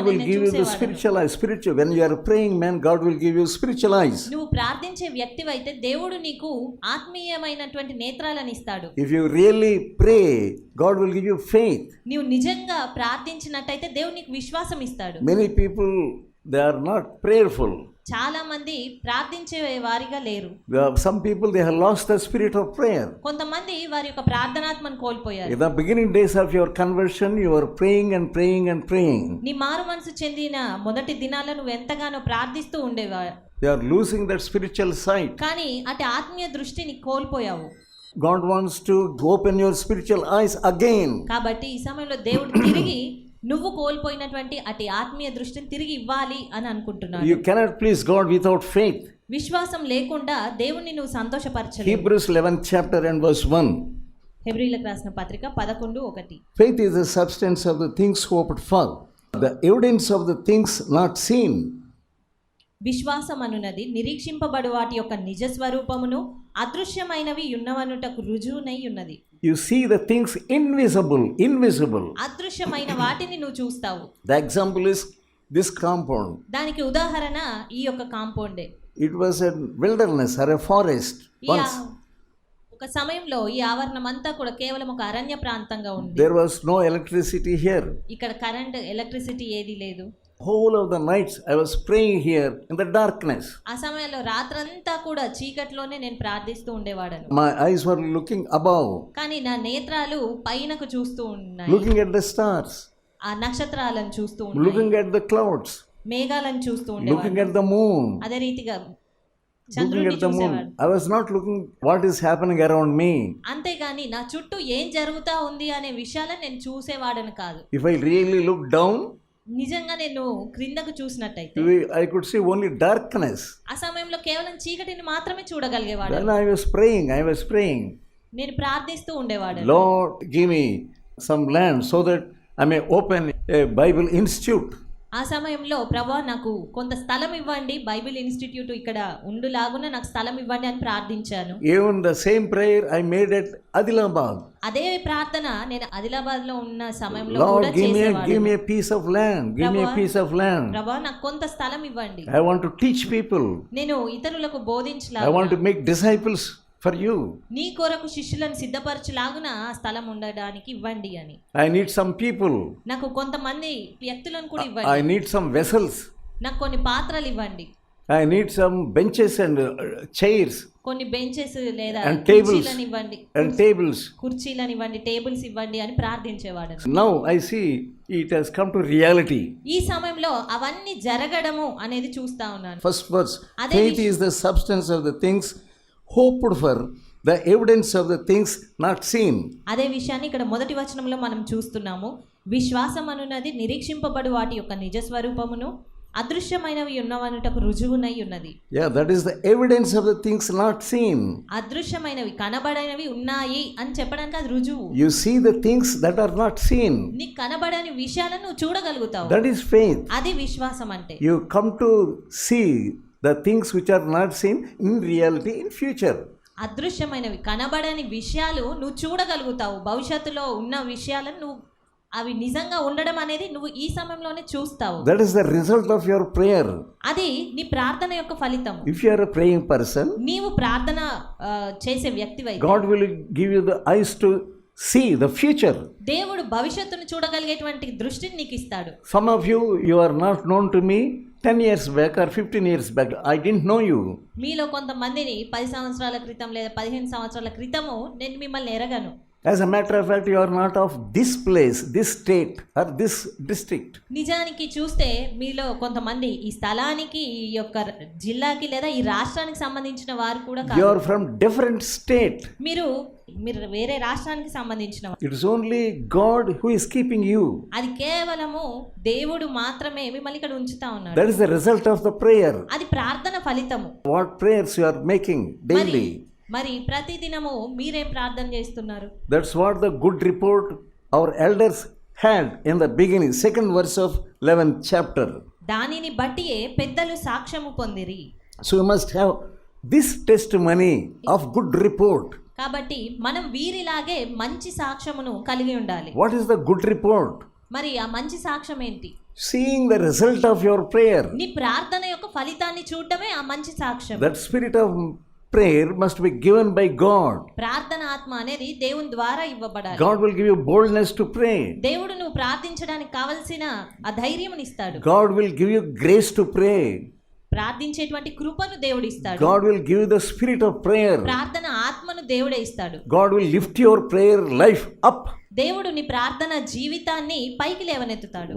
అని will give you the spiritual eyes. Spiritual. When you are praying, man, God will give you spiritual eyes. నువ్వు ప్రార్థించే వ్యక్తివైతే దేవుడు నీకు ఆత్మీయమైనటువంటి నేత్రాలను ఇస్తాడు If you really pray, God will give you faith. నీవు నిజంగా ప్రార్థించినట్టయితే దేవుడు నీకు విశ్వాసం ఇస్తాడు Many people, they are not prayerful. చాలా మంది ప్రార్థించే వారిగా లేరు some people, they have lost the spirit of prayer. కొంతమంది వారి యొక్క ప్రార్థనాత్మను కోల్పోయారు In the beginning days of your conversion, you are praying and praying and praying. నీ మారు మనసు చెందిన మొదటి దినాల్లో నువ్వు ఎంతగానో ప్రార్థిస్తూ ఉండేవా You are losing that spiritual sight. కానీ అటు ఆత్మీయ దృష్టిని కోల్పోయావు God wants to open your spiritual eyes again. కాబట్టి ఈ సమయంలో దేవుడు తిరిగి నువ్వు కోల్పోయినటువంటి అటు ఆత్మీయ దృష్టిని తిరిగి ఇవ్వాలి అని అనుకుంటున్నాను you cannot please God without faith విశ్వాసం లేకుండా దేవుణ్ణి నువ్వు సంతోషపరచలేవు. హిబ్రూస్ 11 చాప్టర్ అండ్ వర్స్ 1 హెబ్రీలకు రాసిన పత్రిక 11 1 faith is the substance of the things hoped for the evidence of the things not seen విశ్వాసం అనునది నిరీక్షింపబడు వాటి యొక్క నిజ స్వరూపమును అదృశ్యమైనవి ఉన్నవనుటకు రుజువునై ఉన్నది. You see the things invisible invisible అదృశ్యమైన వాటిని నువ్వు చూస్తావు. The example is this compound దానికి ఉదాహరణ ఈ యొక్క compound. It was a wilderness or a forest once ఒక సమయంలో ఈ ఆవరణం అంతా కూడా కేవలం ఒక అరణ్య ప్రాంతంగా ఉంది. There was no electricity here ఇక్కడ కరెంట్ ఎలక్ట్రిసిటీ ఏది లేదు. Whole of the nights I was praying here in the darkness ఆ సమయంలో రాత్రంతా కూడా చీకట్లోనే నేను ప్రార్థిస్తూ ఉండేవాడను. My eyes were looking above కానీ నా నేత్రాలు పైనకు చూస్తూ ఉన్నాయి. లుకింగ్ ఎట్ ద స్టార్స్ ఆ నక్షత్రాలను చూస్తూ ఉన్నాయి. లుకింగ్ ఎట్ ద క్లౌడ్స్ మేఘాలను చూస్తూ ఉన్నాయి లుకింగ్ ఎట్ ద మూన్ అదే రీతిగా అంతేగాని నా చుట్టూ ఏం జరుగుతా ఉంది అనే విషయాలను నేను చూసేవాడని కాదు. If I really look down నిజంగా నేను క్రిందకు చూసినట్టయితే I could see only darkness ఆ సమయంలో కేవలం చీకటిని మాత్రమే చూడగలిగేవాడు. Then I was praying I was praying నేను ప్రార్థిస్తూ ఉండేవాడు. Lord give me some land so that I may open a Bible institute ఆ సమయంలో ప్రభా నాకు కొంత స్థలం ఇవ్వండి. బైబిల్ ఇన్స్టిట్యూట్ ఇక్కడ ఉండు లాగున నాకు స్థలం ఇవ్వండి అని ప్రార్థించాను. Even same prayer I made at అదే ప్రార్థన నేను ఆదిలాబాద్లో ఉన్న సమయంలో కూడా give me piece of land piece of land ప్రభా నాకు కొంత స్థలం ఇవ్వండి. I want to teach people నేను ఇతరులకు బోధించాలి I want to make disciples for you. నీ కొరకు శిష్యులను సిద్ధపరచులాగున స్థలం ఉండడానికి ఇవ్వండి అని I need some people. నాకు కొంతమంది వ్యక్తులను కూడా I ఇవ్వండి need some vessels. నాకు కొన్ని పాత్రలు ఇవ్వండి I need some benches and uh, chairs కొన్ని బెంచెస్ లేదా tables. కుర్చీలను ఇవ్వండి and tables. కుర్చీలను ఇవ్వండి టేబుల్స్ ఇవ్వండి అని ప్రార్థించేవాడు Now I see it has come to reality. ఈ సమయంలో అవన్నీ జరగడము అనేది చూస్తా ఉన్నాను First verse అదే faith is the substance of the hoped for, the evidence of the things not seen. అదే విషయాన్ని ఇక్కడ మొదటి వచనంలో మనం చూస్తున్నాము విశ్వాసం అనున్నది నిరీక్షింపబడు వాటి యొక్క నిజ స్వరూపమును అదృశ్యమైనవి ఉన్నవనుటకు రుజువునై ఉన్నది Yeah, that is the evidence of the things not seen. అదృశ్యమైనవి కనబడనివి ఉన్నాయి అని చెప్పడానికి అది రుజువు You see the things that are not seen. నీకు కనబడని విషయాలను నువ్వు చూడగలుగుతావు That is faith. అది విశ్వాసం అంటే You come to see the things which are not seen in reality in future అదృశ్యమైనవి. కనబడని విషయాలు నువ్వు చూడగలుగుతావు. భవిష్యత్తులో ఉన్న విషయాలను నువ్వు అవి నిజంగా ఉండడం అనేది నువ్వు ఈ సమయంలోనే చూస్తావు. That is the result of your prayer అది నీ ప్రార్థన యొక్క ఫలితం. If you are praying person నీవు ప్రార్థన చేసే వ్యక్తి why God will give you the eyes to see the future దేవుడు భవిష్యత్తును చూడగలిగేటువంటి దృష్టిని నీకు ఇస్తాడు. Some of you you are not known to me 10 years back or 15 years back. I didn't know you మీలో కొంతమందిని పది సంవత్సరాల క్రితం లేదా పదిహేను సంవత్సరాల క్రితము నేను మిమ్మల్ని ఎరగను as a matter of fact you are not of this place this state or this district నిజానికి చూస్తే మీలో కొంతమంది ఈ స్థలానికి ఈ యొక్క జిల్లాకి లేదా ఈ రాష్ట్రానికి సంబంధించిన వారు కూడా you are from different state మీరు మీరు వేరే రాష్ట్రానికి సంబంధించిన it is only God who is keeping you అది కేవలము దేవుడు మాత్రమే మిమ్మల్ని ఇక్కడ ఉంచుతా ఉన్నాడు. That is the result of the prayer అది ప్రార్థన ఫలితము. What prayers you are making daily మరి ప్రతి దినము మీరే ప్రార్థన చేస్తున్నారు. That's what the good report our elders hand in the beginning second verse of eleventh chapter దానిని బట్టియే పెద్దలు సాక్ష్యము పొందిరి. So must have this test money of good report కాబట్టి మనం వీరిలాగే మంచి సాక్ష్యమును కలిగి ఉండాలి. What is the good report మరి ఆ మంచి సాక్ష్యం ఏంటి? Seeing the result of your prayer నీ ప్రార్థన యొక్క ఫలితాన్ని చూడటమే ఆ మంచి సాక్ష్యం. That spirit of prayer must be given by God. ప్రార్థన ఆత్మ అనేది దేవుని ద్వారా ఇవ్వబడాలి God will give you boldness to pray. దేవుడు నువ్వు ప్రార్థించడానికి కావలసిన ఆ ధైర్యం ఇస్తాడు God will give you grace to pray. ప్రార్థించేటువంటి కృపను దేవుడు ఇస్తాడు God will give you the spirit of prayer. ప్రార్థన ఆత్మను దేవుడే ఇస్తాడు God will lift your prayer life up. దేవుడు నీ ప్రార్థన జీవితాన్ని పైకి లేవనెత్తుతాడు